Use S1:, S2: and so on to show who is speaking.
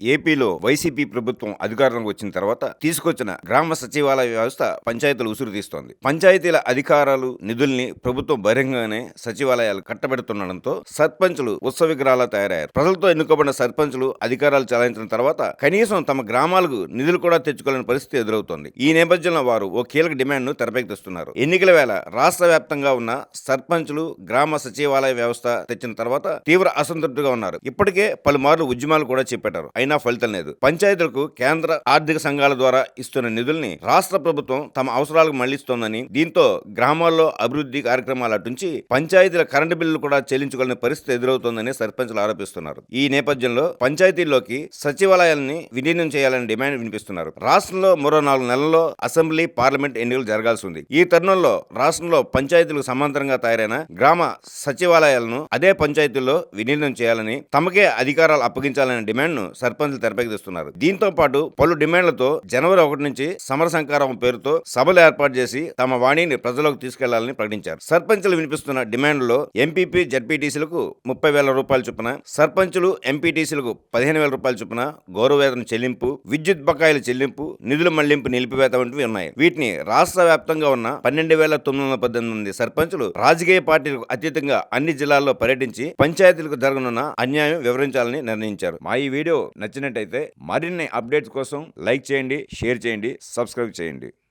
S1: ఏపీలో వైసీపీ ప్రభుత్వం అధికారంలోకి వచ్చిన తర్వాత తీసుకొచ్చిన గ్రామ సచివాలయ వ్యవస్థ పంచాయతీలు ఉసురు తీస్తోంది. పంచాయతీల అధికారాలు నిధుల్ని ప్రభుత్వం బహిరంగంగానే సచివాలయాలు కట్టబెడుతుండడంతో సర్పంచులు ఉత్సవ విగ్రహాల తయారయ్యారు. ప్రజలతో ఎన్నుకోబడిన సర్పంచులు అధికారాలు చెలాయించిన తర్వాత కనీసం తమ గ్రామాలకు నిధులు కూడా తెచ్చుకోలేని పరిస్థితి ఎదురవుతోంది. ఈ నేపథ్యంలో వారు ఓ కీలక డిమాండ్ను తెరపైకి తెస్తున్నారు ఎన్నికల వేళ రాష్ట్ర వ్యాప్తంగా ఉన్న సర్పంచులు గ్రామ సచివాలయ వ్యవస్థ తెచ్చిన తర్వాత తీవ్ర అసంతృప్తిగా ఉన్నారు. ఇప్పటికే పలుమార్లు ఉద్యమాలు కూడా చేపట్టారు. అయినా ఫలితం లేదు. పంచాయతీలకు కేంద్ర ఆర్థిక సంఘాల ద్వారా ఇస్తున్న నిధుల్ని రాష్ట్ర ప్రభుత్వం తమ అవసరాలకు మళ్ళిస్తోందని దీంతో గ్రామాల్లో అభివృద్ధి కార్యక్రమాలు అటుంచి పంచాయతీల కరెంటు బిల్లులు కూడా చెల్లించుకోలేని పరిస్థితి ఎదురవుతోందని సర్పంచ్లు ఆరోపిస్తున్నారు. ఈ నేపథ్యంలో పంచాయతీల్లోకి సచివాలయాల్ని విలీనం చేయాలని డిమాండ్ వినిపిస్తున్నారు. రాష్ట్రంలో మరో నాలుగు నెలల్లో అసెంబ్లీ పార్లమెంట్ ఎన్నికలు జరగాల్సి ఉంది. ఈ తరుణంలో రాష్ట్రంలో పంచాయతీలకు సమాంతరంగా తయారైన గ్రామ సచివాలయాలను అదే పంచాయతీల్లో విలీనం చేయాలని తమకే అధికారాలు అప్పగించాలనే డిమాండ్ను సర్పంచ్ సర్పంచులు తెరపైకి తెస్తున్నారు. దీంతో పాటు పలు డిమాండ్లతో జనవరి ఒకటి నుంచి సమర సంకారం పేరుతో సభలు ఏర్పాటు చేసి తమ వాణిని ప్రజలకు తీసుకెళ్ళాలని ప్రకటించారు. సర్పంచులు వినిపిస్తున్న డిమాండ్లో ఎంపీపీ జడ్పీటీసీలకు ముప్పై వేల రూపాయల చొప్పున సర్పంచులు ఎంపీటీసీలకు పదిహేను వేల రూపాయల చొప్పున గౌరవవేతన చెల్లింపు విద్యుత్ బకాయిల చెల్లింపు నిధుల మళ్ళింపు నిలిపివేత వంటివి ఉన్నాయి. వీటిని రాష్ట్ర వ్యాప్తంగా ఉన్న పన్నెండు వేల తొమ్మిది వందల పద్దెనిమిది మంది సర్పంచులు రాజకీయ పార్టీలకు అతీతంగా అన్ని జిల్లాల్లో పర్యటించి పంచాయతీలకు జరగనున్న అన్యాయం వివరించాలని నిర్ణయించారు. మా ఈ వీడియో నచ్చినట్టయితే మరిన్ని అప్డేట్స్ కోసం లైక్ చేయండి షేర్ చేయండి సబ్స్క్రైబ్ చేయండి.